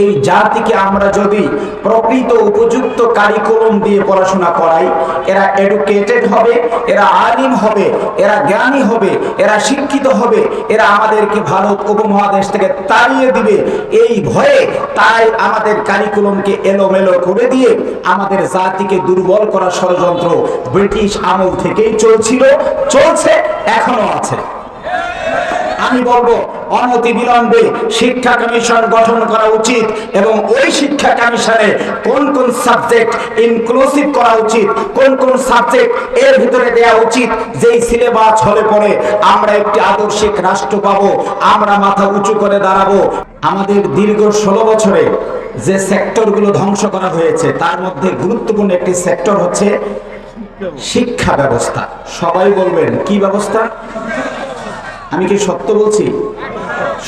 এই জাতিকে আমরা যদি প্রকৃত উপযুক্ত কারিকুলম দিয়ে পড়াশোনা করাই, এরা এডুকেটেড হবে, এরা আলিম হবে, এরা জ্ঞানী হবে, এরা শিক্ষিত হবে, এরা আমাদেরকে ভারত উপমহাদেশ থেকে তাড়িয়ে দিবে, এই ভয়ে তাই আমাদের কারিকুলমকে এলোমেলো করে দিয়ে আমাদের জাতিকে দুর্বল করার ষড়যন্ত্র ব্রিটিশ আমল থেকেই চলছিল, চলছে, এখনও আছে। আমি বলব অনতি বিলম্বে শিক্ষা কমিশন গঠন করা উচিত এবং ওই শিক্ষা কমিশনে কোন কোন সাবজেক্ট ইনক্লুসিভ করা উচিত, কোন কোন সাবজেক্ট এর ভিতরে দেওয়া উচিত, যেই সিলেবাস হলে পরে আমরা একটি আদর্শিক রাষ্ট্র পাবো, আমরা মাথা উঁচু করে দাঁড়াবো। আমাদের দীর্ঘ ষোলো বছরে যে সেক্টরগুলো ধ্বংস করা হয়েছে, তার মধ্যে গুরুত্বপূর্ণ একটি সেক্টর হচ্ছে শিক্ষা ব্যবস্থা। সবাই বলবেন, কি ব্যবস্থা? আমি কি সত্য বলছি?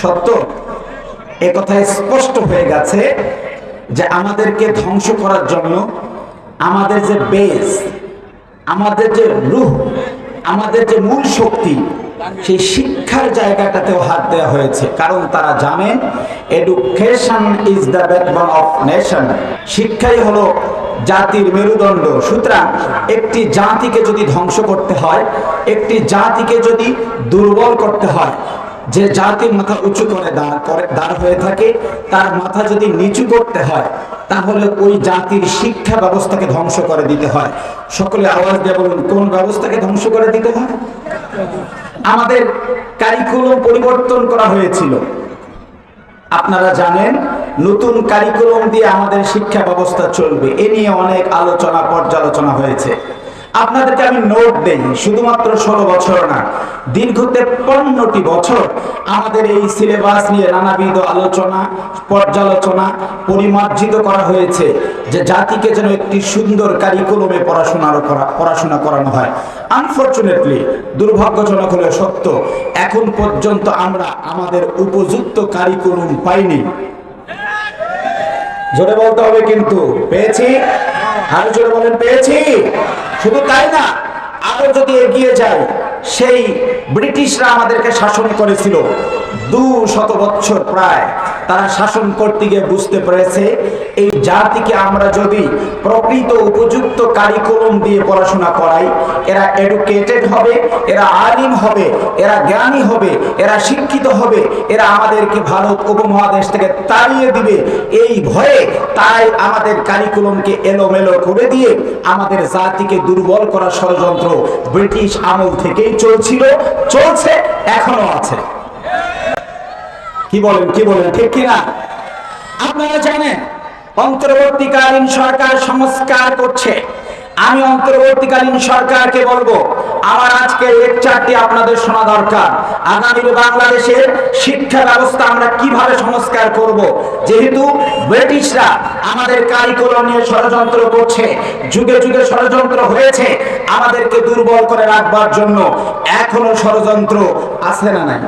সত্য? এ কথা স্পষ্ট হয়ে গেছে যে আমাদেরকে ধ্বংস করার জন্য আমাদের যে বেস আমাদের যে রুহ, আমাদের যে মূল শক্তি, সেই শিক্ষার জায়গাটাতেও হাত দেওয়া হয়েছে। কারণ তারা জানেন education is the backbone of nation শিক্ষাই হলো জাতির মেরুদণ্ড। সুতরাং একটি জাতিকে যদি ধ্বংস করতে হয়, একটি জাতিকে যদি দুর্বল করতে হয়, যে জাতি মাথা উঁচু করে দাঁড় করে, দাঁড় হয়ে থাকে, তার মাথা যদি নিচু করতে হয়, তাহলে ওই জাতির শিক্ষা ব্যবস্থাকে ধ্বংস করে দিতে হয়। সকলে আওয়াজ দিয়ে বলুন, কোন ব্যবস্থাকে ধ্বংস করে দিতে হয়? আমাদের কারিকুলাম পরিবর্তন করা হয়েছিল। আপনারা জানেন নতুন কারিকুলাম দিয়ে আমাদের শিক্ষা ব্যবস্থা চলবে। এ নিয়ে অনেক আলোচনা, পর্যালোচনা হয়েছে। আপনাদেরকে আমি নোট দেই, শুধুমাত্র ষোলো বছর না, দীর্ঘ তেপ্পান্নটি বছর আমাদের এই সিলেবাস নিয়ে নানাবিধ আলোচনা, পর্যালোচনা পরিমার্জিত করা হয়েছে যে জাতিকে যেন একটি সুন্দর কারিকুলমে পড়াশোনা করা, পড়াশোনা করানো হয়। আনফর্চুনেটলি দুর্ভাগ্যজনক হলে সত্য, এখন পর্যন্ত আমরা আমাদের উপযুক্ত কারিকুলম পাইনি। জোরে বলতে হবে কিন্তু, পেয়েছি? আরও জোরে বলেন, পেয়েছি? শুধু তাই না, আরও যদি এগিয়ে যায় সেই ব্রিটিশরা আমাদেরকে শাসন করেছিল। দু বছর প্রায় তারা শাসন করতে গিয়ে বুঝতে পেরেছে, এই জাতিকে আমরা যদি প্রকৃত উপযুক্ত দিয়ে পড়াশোনা করাই, এরা এডুকেটেড হবে, এরা আলিম হবে, এরা জ্ঞানী হবে, এরা শিক্ষিত হবে, এরা আমাদেরকে ভারত উপমহাদেশ থেকে তাড়িয়ে দিবে, এই ভয়ে তাই আমাদের কারিকুলমকে এলোমেলো করে দিয়ে আমাদের জাতিকে দুর্বল করার ষড়যন্ত্র ব্রিটিশ আমল থেকেই চলছিল, চলছে এখনও আছে। কি বলেন কি বলেন, ঠিক কিনা? আপনারা জানেন, অন্তর্বর্তীকালীন সরকার সংস্কার করছে। আমি অন্তর্বর্তীকালীন সরকারকে বলব, আমার আজকে লেকচারটি আপনাদের শোনা দরকার। আগামী বাংলাদেশের শিক্ষা ব্যবস্থা আমরা কীভাবে সংস্কার করব? যেহেতু ব্রিটিশরা আমাদের কারিকুলাম নিয়ে ষড়যন্ত্র করছে, যুগে যুগে ষড়যন্ত্র হয়েছে, আমাদেরকে দুর্বল করে রাখবার জন্য এখনও ষড়যন্ত্র আছে না নাই?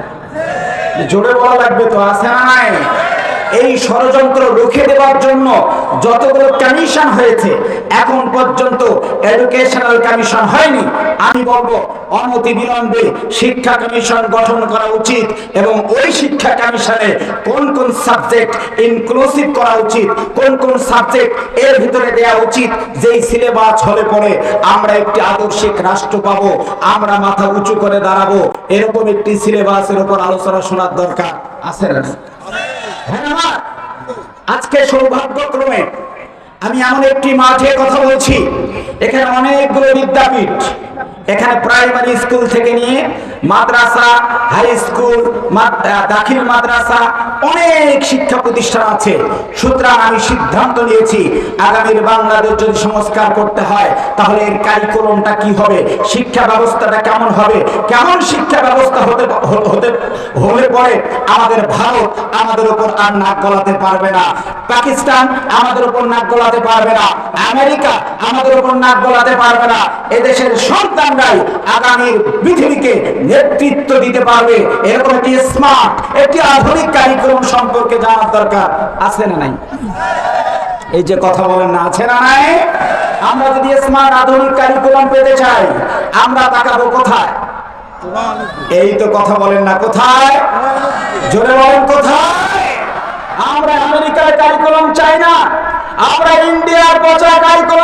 জোরে বলা লাগবে তো আছে না নাই? এই ষড়যন্ত্র রুখে দেওয়ার জন্য যতগুলো কমিশন হয়েছে, এখন পর্যন্ত এডুকেশনাল কমিশন হয়নি। আমি বলব, অনতি বিলম্বে শিক্ষা কমিশন গঠন করা উচিত এবং ওই শিক্ষা কমিশনে কোন কোন সাবজেক্ট ইনক্লুসিভ করা উচিত, কোন কোন সাবজেক্ট এর ভিতরে দেওয়া উচিত, যেই সিলেবাস হলে পরে আমরা একটি আদর্শিক রাষ্ট্র পাবো, আমরা মাথা উঁচু করে দাঁড়াবো, এরকম একটি সিলেবাসের উপর আলোচনা শোনার দরকার আছে না? আজকে সৌভাগ্যক্রমে আমি এমন একটি মাঠে কথা বলছি, এখানে অনেকগুলো বিদ্যাপীঠ, এখানে প্রাইমারি স্কুল থেকে নিয়ে মাদ্রাসা হাই স্কুল দাখিল মাদ্রাসা অনেক শিক্ষা প্রতিষ্ঠান আছে। সুতরাং আমি সিদ্ধান্ত নিয়েছি, আগামীর বাংলাদেশ যদি সংস্কার করতে হয়, তাহলে এর কি হবে? শিক্ষা ব্যবস্থাটা কেমন হবে? কেমন শিক্ষা ব্যবস্থা হতে হতে, হলে পরে আমাদের ভারত আমাদের উপর আর নাক গলাতে পারবে না। পাকিস্তান আমাদের উপর নাক গলাতে পারবে না। আমেরিকা আমাদের উপর নাক গলাতে পারবে না। এদেশের সন্তানরাই আগামীর পৃথিবীকে নেতৃত্ব দিতে পারবে। এরকম একটি স্মার্ট আধুনিক সম্পর্কে জানার দরকার, আছে না নাই? এই যে কথা বলেন না, আছে না নাই? আমরা যদি স্মার্ট আধুনিক পেতে চাই, আমরা তাকাবো কোথায়? এই তো কথা বলেন না, কোথায়? জোরে বলেন, কোথায়? আমরা আমেরিকার কারিকুলাম চাই না, আমরা ইন্ডিয়ার পচা কারিকুলাম